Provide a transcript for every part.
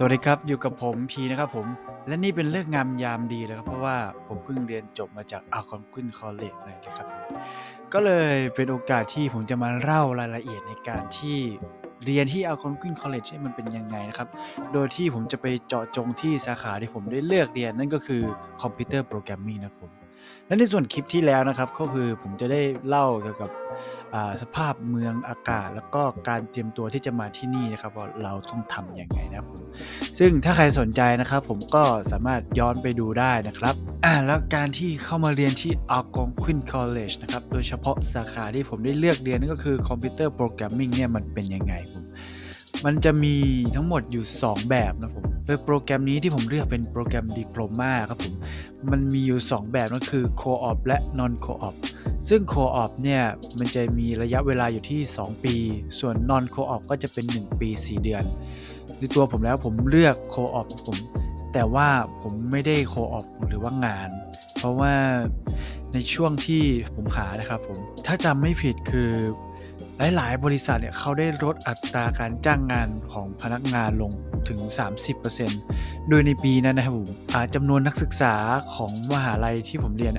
สวัสดีครับอยู่กับผมพีนะครับผมและนี่เป็นเรื่องงามยามดีเลยครับ เพราะว่าผมเพิ่งเรียนจบมาจากอาคอนกุนคอลเลจเลยนะครับ ก็เลยเป็นโอกาสที่ผมจะมาเล่ารายละเอียดในการที่เรียนที่อาคอนกุนคอลเลจมันเป็นยังไงนะครับ โดยที่ผมจะไปเจาะจงที่สาขาที่ผมได้เลือกเรียนนั่นก็คือคอมพิวเตอร์โปรแกรมมิ่งนะครับ และในส่วนคลิปที่แล้วนะครับก็คือผมจะได้เล่าเกี่ยวกับสภาพเมืองอากาศ แล้วก็การเตรียมตัวที่จะมาที่นี่นะครับว่าเราต้องทำยังไงนะครับผมซึ่งถ้าใครสนใจนะครับ ผมก็สามารถย้อนไปดูได้นะครับอ่าแล้วการที่เข้ามาเรียนที่ Algonquin College นะครับโดยเฉพาะสาขาที่ผมได้เลือกเรียนนั่นก็คือคอมพิวเตอร์โปรแกรมมิ่งเนี่ยมันเป็นยังไงผม มันจะมีทั้งหมดอยู่ 2 แบบนะผม โดยโปรแกรมนี้ที่ผมเลือกเป็นโปรแกรมดิโพลมาครับผม มันมีอยู่ 2 แบบก็คือ Co-op และ Non-Co-op ซึ่ง Co-op เนี่ย มันจะมีระยะเวลาอยู่ที่ 2 ปี ส่วน Non-Co-op ก็จะเป็น 1 ปี 4 เดือนในตัวผมแล้วผมเลือก Co-op ผม แต่ว่าผมไม่ได้ Co-op หรือว่างาน เพราะว่าในช่วงที่ผมหานะครับผม ถ้าจำไม่ผิดคือ หลาย ๆ บริษัทเนี่ยเขาได้ลดอัตราการจ้างงานของพนักงานลงถึง 30%โดยในปีนั้นนะครับผมจำนวนนักศึกษาของมหาลัยที่ผมเรียน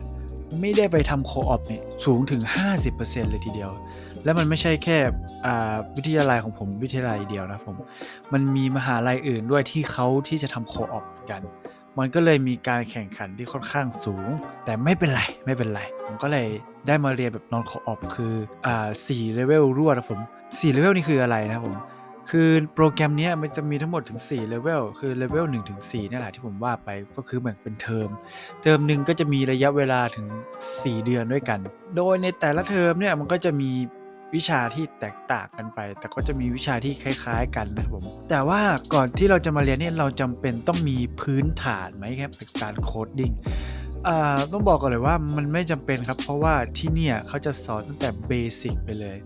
ไม่ได้ไปทำโคออปเนี่ยสูงถึง 50%เลยทีเดียว และมันไม่ใช่แค่วิทยาลัยของผมวิทยาลัยเดียวนะครับผม มันมีมหาลัยอื่นด้วยที่เขาที่จะทำโคออปกัน มันก็เลยมีการแข่งขันที่ค่อนข้างสูง แต่ไม่เป็นไรไม่เป็นไร ผมก็เลยได้มาเรียนแบบนอนคออปคืออ่าสี่เลเวลรวดนะผมสี่เลเวลนี่คืออะไรนะผมคือโปรแกรมนี้มันจะมีทั้งหมดถึง4เลเวลคือเลเวล1ถึง4นั่นแหละที่ผมว่าไปก็คือเหมือนเป็นเทอม เทอมหนึ่งก็จะมีระยะเวลาถึง 4 เดือนด้วยกัน โดยในแต่ละเทอมเนี่ยมันก็จะมี วิชาที่แตกต่างกันไป แต่ก็จะมีวิชาที่คล้ายๆ กันนะครับผมแต่ว่าก่อนที่เราจะมาเรียนเนี่ยเราจำเป็นต้องมีพื้นฐานไหมครับในการโคดดิ้งต้องบอกก่อนเลยว่ามันไม่จำเป็นครับ เพราะว่าที่เนี่ยเขาจะสอนตั้งแต่เบสิกไปเลย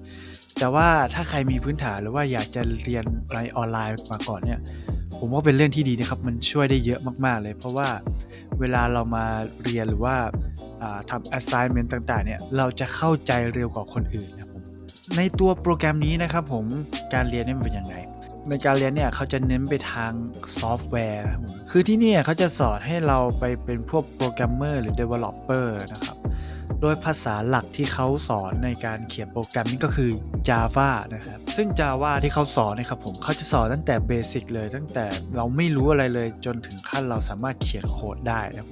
แต่ว่าถ้าใครมีพื้นฐานหรือว่าอยากจะเรียนอะไรออนไลน์มาก่อนเนี่ยผมว่าเป็นเรื่องที่ดีนะครับ มันช่วยได้เยอะมากๆเลย เพราะว่าเวลาเรามาเรียนหรือว่าทำ assignment ต่างๆเนี่ยเราจะเข้าใจเร็วกว่าคนอื่นนะ ในตัวโปรแกรมนี้นะครับผมการเรียนนี่มันเป็นยังไงในการเรียนเนี่ยเขาจะเน้นไปทางซอฟต์แวร์นะครับคือที่นี่เขาจะสอนให้เราไปเป็นพวกโปรแกรมเมอร์หรือ developer นะครับ โดยภาษาหลักที่เขาสอนในการเขียนโปรแกรมนี่ก็คือ Java นะครับ ซึ่ง Java ที่เขาสอนนะครับผมเขาจะสอนตั้งแต่เบสิกเลย ตั้งแต่เราไม่รู้อะไรเลยจนถึงขั้นเราสามารถเขียนโค้ดได้นะครับ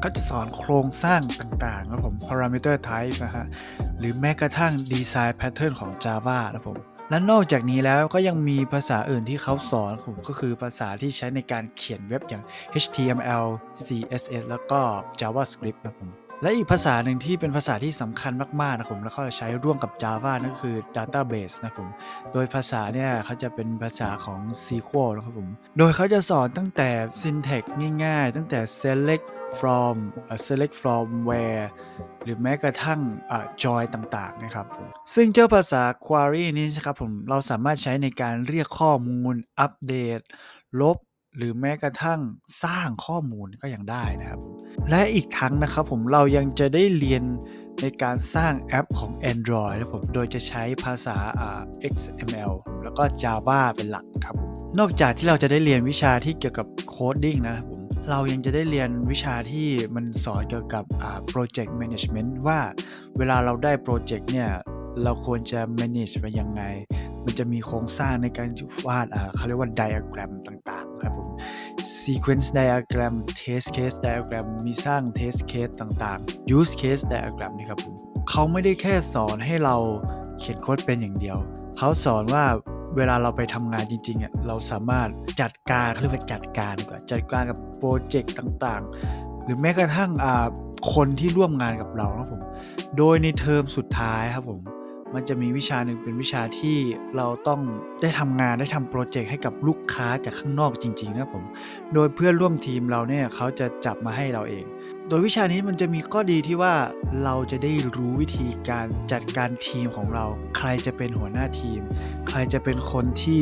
เขาจะสอนโครงสร้างต่างๆนะครับผม parameter type นะฮะ หรือแม้กระทั่งดีไซน์แพทเทิร์นของ Java นะครับผมและนอกจากนี้แล้วก็ยังมีภาษาอื่นที่เขาสอนผมก็คือภาษาที่ใช้ในการเขียนเว็บอย่าง HTML CSS แล้วก็ JavaScript นะครับผม และอีกภาษาหนึ่งที่เป็นภาษาที่สำคัญมากๆนะครับผมแล้วก็ใช้ร่วมกับ Java นั่นก็คือ Database นะครับผมโดยภาษาเนี่ยเขาจะเป็นภาษาของ SQL นะครับผมโดยเขาจะสอนตั้งแต่ syntax ง่าย ๆ ตั้งแต่ select from เอ่อ select from where หรือแม้กระทั่งอ่า join ต่าง ๆ นะครับผมซึ่งเจ้าภาษา query นี้นะครับผมเราสามารถใช้ในการเรียกข้อมูล อัปเดต ลบ หรือแม้กระทั่งสร้างข้อมูลก็ยังได้นะครับ และอีกทั้งนะครับผมเรายังจะได้เรียนในการสร้างแอปของ Android นะผมโดยจะใช้ภาษาอ่า XML แล้วก็ Java เป็นหลักครับ นอกจากที่เราจะได้เรียนวิชาที่เกี่ยวกับโคดดิ้งนะครับผมเรายังจะได้เรียนวิชาที่มันสอนเกี่ยวกับอ่า project management ว่าเวลาเราได้โปรเจกต์เนี่ยเราควรจะ manage ไปยังไง มันจะมีโครงสร้างในการวาดอ่าเขาเรียกว่า diagram ต่าง ครับผม sequence diagram test case diagram มีสร้าง test case ต่างๆ use case diagram นี่ครับผมเขาไม่ได้แค่สอนให้เราเขียนโค้ดเป็นอย่างเดียว เขาสอนว่าเวลาเราไปทำงานจริงๆอะเราสามารถจัดการเขาเรียกว่าจัดการดีกว่าจัดการกับโปรเจกต์ต่างๆ หรือแม้กระทั่งอ่าคนที่ร่วมงานกับเรานะครับผม โดยในเทอมสุดท้ายครับผม มันจะมีวิชาหนึ่งเป็นวิชาที่เราต้องได้ทำงานได้ทำโปรเจกต์ให้กับลูกค้าจากข้างนอกจริงๆนะผม โดยเพื่อนร่วมทีมเราเนี่ยเขาจะจับมาให้เราเอง โดยวิชานี้มันจะมีข้อดีที่ว่าเราจะได้รู้วิธีการจัดการทีมของเรา ใครจะเป็นหัวหน้าทีม ใครจะเป็นคนที่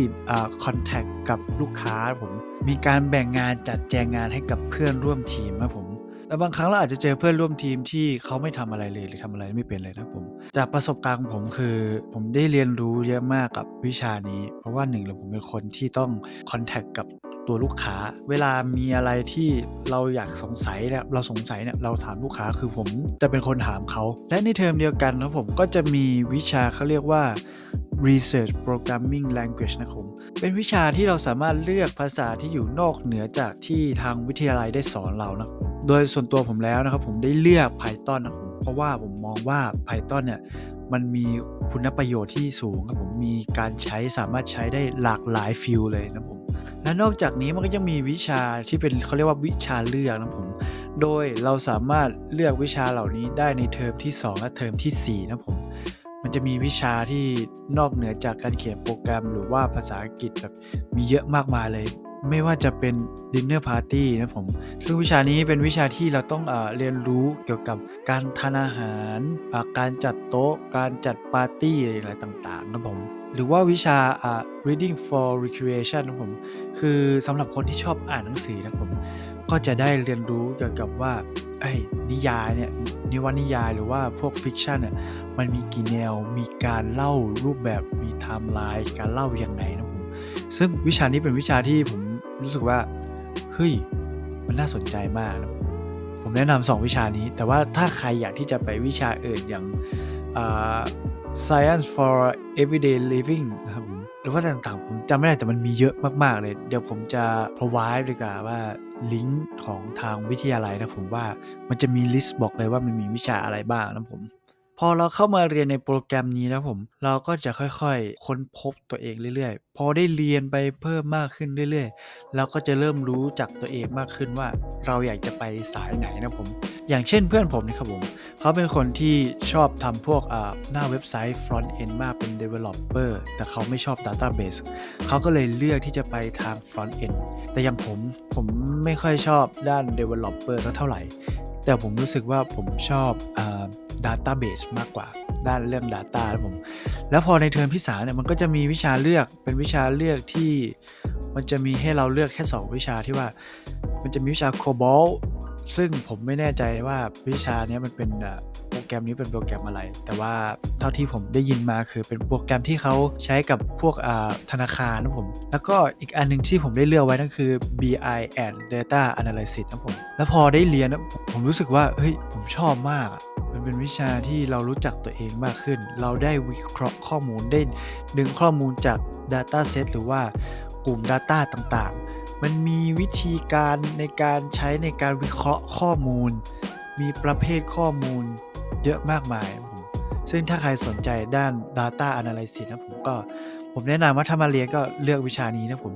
คอนแทคกับลูกค้าผม มีการแบ่งงานจัดแจงงานให้กับเพื่อนร่วมทีมครับผม แต่บางครั้งเราอาจจะเจอเพื่อนร่วมทีมที่เขาไม่ทำอะไรเลยหรือทำอะไรไม่เป็นเลยนะผมจากประสบการณ์ของผมคือผมได้เรียนรู้เยอะมากกับวิชานี้ เพราะว่าหนึ่งเลยผมเป็นคนที่ต้องคอนแทคกับตัวลูกค้า เวลามีอะไรที่เราอยากสงสัยเนี่ยเราสงสัยเนี่ยเราถามลูกค้าคือผมจะเป็นคนถามเขา และในเทอมเดียวกันนะผมก็จะมีวิชาเขาเรียกว่า Research Programming Language นะครับ เป็นวิชาที่เราสามารถเลือกภาษาที่อยู่นอกเหนือจากที่ทางวิทยาลัยได้สอนเรานะ โดยส่วนตัวผมแล้วนะครับ ผมได้เลือก Python นะครับ เพราะว่าผมมองว่า Python เนี่ย มันมีคุณประโยชน์ที่สูงครับผม มีการใช้สามารถใช้ได้หลากหลายฟิลเลยนะผม และนอกจากนี้มันก็ยังมีวิชาที่เป็นเขาเรียกว่าวิชาเลือกนะผม โดยเราสามารถเลือกวิชาเหล่านี้ได้ในเทอมที่ 2 และเทอมทีสี่4นะผม มันจะมีวิชาที่นอกเหนือจากการเขียนโปรแกรม หรือว่าภาษาอังกฤษแบบมีเยอะมากมายเลย ไม่ว่าจะเป็น dinner party นะผม ซึ่งวิชานี้เป็นวิชาที่เราต้องเอเรียนรู้เกี่ยวกับการทานอาหาราการจัดโต๊ะ การจัดปาร์ตี้อะไรต่างๆนะผมหรือว่าวิชาอ่า reading for recreation นะผม คือสำหรับคนที่ชอบอ่านหนังสือนะผม ก็จะได้เรียนรู้เกี่ยวกับว่า ไอ้นิยายเนี่ยนิวนิยายหรือว่าพวกฟิกชันเนี่ยมันมีกี่แนวมีการเล่ารูปแบบมีไทม์ไลน์การเล่าอย่างไงนะผมซึ่งวิชานี้เป็นวิชาที่ผมรู้สึกว่าเฮ้ยมันน่าสนใจมากนะผมแนะนำสองวิชานี้ แต่ว่าถ้าใครอยากที่จะไปวิชาอื่นอย่าง science for everyday living นะครับผม หรือว่าต่างๆ ผมจำไม่ได้แต่มันมีเยอะมากๆเลย เดี๋ยวผมจะ provide ดีกว่าว่าลิงก์ของทางวิทยาลัยนะผมว่ามันจะมีลิสต์บอกเลยว่ามันมีวิชาอะไรบ้างนะผม พอเราเข้ามาเรียนในโปรแกรมนี้นะผม เราก็จะค่อยๆ ค้นพบตัวเองเรื่อยๆ พอได้เรียนไปเพิ่มมากขึ้นเรื่อยๆ เราก็จะเริ่มรู้จักตัวเองมากขึ้นว่า เราอยากจะไปสายไหนนะผม อย่างเช่นเพื่อนผมนี่ครับผม เขาเป็นคนที่ชอบทำพวกหน้าเว็บไซต์ front end มากเป็น developer แต่เขาไม่ชอบ database เขาก็เลยเลือกที่จะไปทาง front end แต่อย่างผมผมไม่ค่อยชอบด้าน developer สักเท่าไหร่ แต่ผมรู้สึกว่าผมชอบอา database มากกว่า ด้านเรื่อง data นะผม แล้วพอในเทอมที่สามเนี่ยมันก็จะมีวิชาเลือกเป็นวิชาเลือกที่มันจะมีให้เราเลือกแค่ 2 วิชาที่ว่า มันจะมีวิชา COBOL ซึ่งผมไม่แน่ใจว่าวิชาเนี้ยมันเป็นโปรแกรมนี้เป็นโปรแกรมอะไร แต่ว่าเท่าที่ผมได้ยินมาคือเป็นโปรแกรมที่เขาใช้กับพวกธนาคารนะผม แล้วก็อีกอันหนึ่งที่ผมได้เลือกไว้นั่นคือ BI and Data Analysis นะผม แล้วพอได้เรียนนะผมรู้สึกว่าเฮ้ยผมชอบมากมันเป็นวิชาที่เรารู้จักตัวเองมากขึ้น เราได้วิเคราะห์ข้อมูลได้ดึงข้อมูลจาก Data Set หรือว่ากลุ่ม Data ต่างๆ มันมีวิธีการในการใช้ในการวิเคราะห์ข้อมูล มีประเภทข้อมูลเยอะมากมายครับผมซึ่งถ้าใครสนใจด้าน Data Analysis นะผมก็ผมแนะนำว่าถ้ามาเรียนก็เลือกวิชานี้นะผม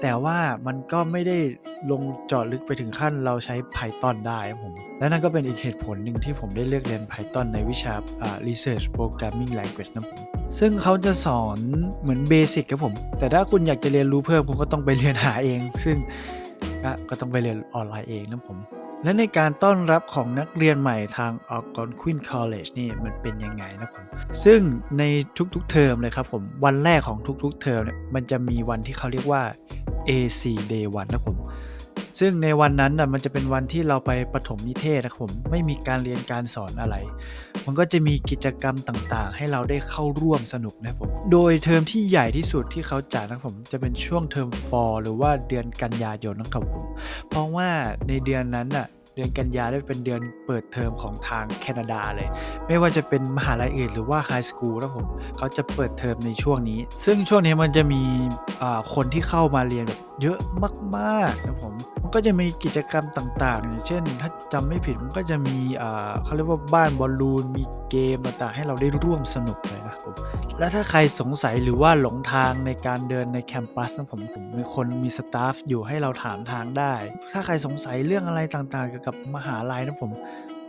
แต่ว่ามันก็ไม่ได้ลงเจาะลึกไปถึงขั้นเราใช้ Python ได้ครับผม และนั่นก็เป็นอีกเหตุผลหนึ่งที่ผมได้เลือกเรียน Python ในวิชาอ่า Research Programming Language นะผม ซึ่งเขาจะสอนเหมือนเบสิกครับผม แต่ถ้าคุณอยากจะเรียนรู้เพิ่มคุณก็ต้องไปเรียนหาเอง ซึ่งก็ก็ต้องไปเรียนออนไลน์เองนะผม และในการต้อนรับของนักเรียนใหม่ทาง Algonquin College นี่มันเป็นยังไงนะผม ซึ่งในทุกๆเทอมเลยครับผม วันแรกของทุกๆเทอมเนี่ยมันจะมีวันที่เขาเรียกว่า AC Day 1นะผม ซึ่งในวันนั้นน่ะมันจะเป็นวันที่เราไปประถมนิเทศนะครับผมไม่มีการเรียนการสอนอะไร มันก็จะมีกิจกรรมต่างๆ ให้เราได้เข้าร่วมสนุกนะครับผมโดยเทอมที่ใหญ่ที่สุดที่เขาจัดนะครับผมจะเป็นช่วงเทอมฟอร์หรือว่าเดือนกันยายนนะครับผมเพราะว่าในเดือนนั้นน่ะเดือนกันยาได้เป็นเดือนเปิดเทอมของทางแคนาดาเลย ไม่ว่าจะเป็นมหาลัยอื่นหรือว่าไฮสคูลนะผมเขาจะเปิดเทอมในช่วงนี้ ซึ่งช่วงนี้มันจะมีอ่าคนที่เข้ามาเรียนแบบเยอะมากๆนะผม ก็จะมีกิจกรรมต่างๆอย่างเช่น ถ้าจำไม่ผิดมันก็จะมีเขาเรียกว่าบ้านบอลลูนมีเกมต่างๆ ให้เราได้ร่วมสนุกเลยนะผมและถ้าใครสงสัยหรือว่าหลงทางในการเดินในแคมปัสนะผมผมมีคนมีสตาฟอยู่ให้เราถามทางได้ ถ้าใครสงสัยเรื่องอะไรต่างๆเกี่ยวกับมหาลัยนะผม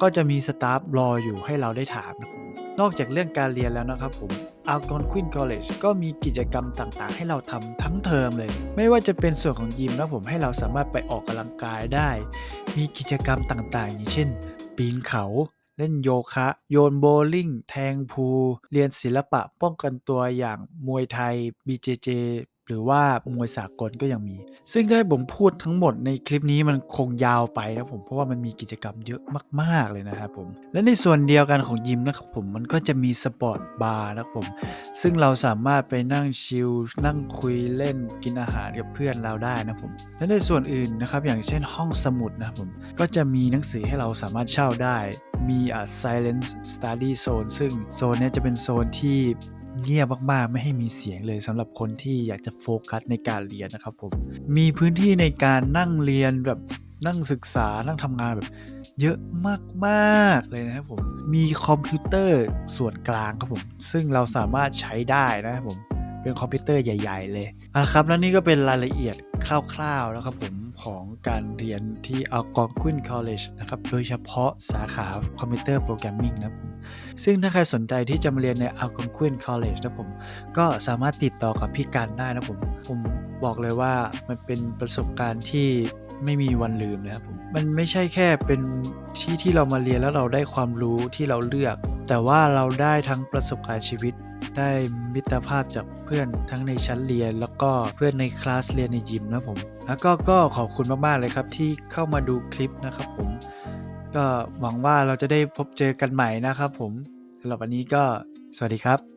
ก็จะมีสตาฟรออยู่ให้เราได้ถามนะผมนอกจากเรื่องการเรียนแล้วนะครับผม Algonquin College ก็มีกิจกรรมต่างๆ ให้เราทำทั้งเทอมเลย ไม่ว่าจะเป็นส่วนของยิมนะผมให้เราสามารถไปออกกำลังกายได้ มีกิจกรรมต่างๆ อย่างเช่น ปีนเขาเล่นโยคะ โยนโบว์ลิ่ง แทงพูลเรียนศิลปะป้องกันตัวอย่างมวยไทย BJJ หรือว่ามวยสากลก็ยังมี ซึ่งถ้าผมพูดทั้งหมดในคลิปนี้มันคงยาวไปนะผมเพราะว่ามันมีกิจกรรมเยอะมาก ๆ เลยนะครับผม และในส่วนเดียวกันของยิมนะครับผมมันก็จะมีสปอร์ตบาร์นะครับผม ซึ่งเราสามารถไปนั่งชิลนั่งคุยเล่นกินอาหารกับเพื่อนเราได้นะผม และในส่วนอื่นนะครับอย่างเช่นห้องสมุดนะครับผมก็จะมีหนังสือให้เราสามารถเช่าได้มีอ่า silence study zone ซึ่งโซนนี้จะเป็นโซนที่ เงียบมากๆ ไม่ให้มีเสียงเลยสำหรับคนที่อยากจะโฟกัสในการเรียนนะครับผม มีพื้นที่ในการนั่งเรียนแบบนั่งศึกษานั่งทำงานแบบเยอะมากๆเลยนะครับผม มีคอมพิวเตอร์ส่วนกลางครับผม ซึ่งเราสามารถใช้ได้นะครับผม เป็นคอมพิวเตอร์ใหญ่ ๆ เลยอะครับแล้วนี่ก็เป็นรายละเอียดคร่าวๆนะครับผมของการเรียนที่ Algonquin College นะครับ โดยเฉพาะสาขาคอมพิวเตอร์โปรแกรมมิ่งนะครับผมซึ่งถ้าใครสนใจที่จะมาเรียนใน Algonquin College นะผม ก็สามารถติดต่อกับพี่กันได้นะผม ผมบอกเลยว่ามันเป็นประสบการณ์ที่ไม่มีวันลืมนะครับผม มันไม่ใช่แค่เป็นที่ที่เรามาเรียนแล้วเราได้ความรู้ที่เราเลือก แต่ว่าเราได้ทั้งประสบการณ์ชีวิต ได้มิตรภาพจากเพื่อนทั้งในชั้นเรียน แล้วก็เพื่อนในคลาสเรียนในยิมนะผม แล้วก็ก็ขอบคุณมาก ๆ เลยครับที่เข้ามาดูคลิปนะครับผม ก็หวังว่าเราจะได้พบเจอกันใหม่นะครับผมสำหรับวันนี้ก็สวัสดีครับ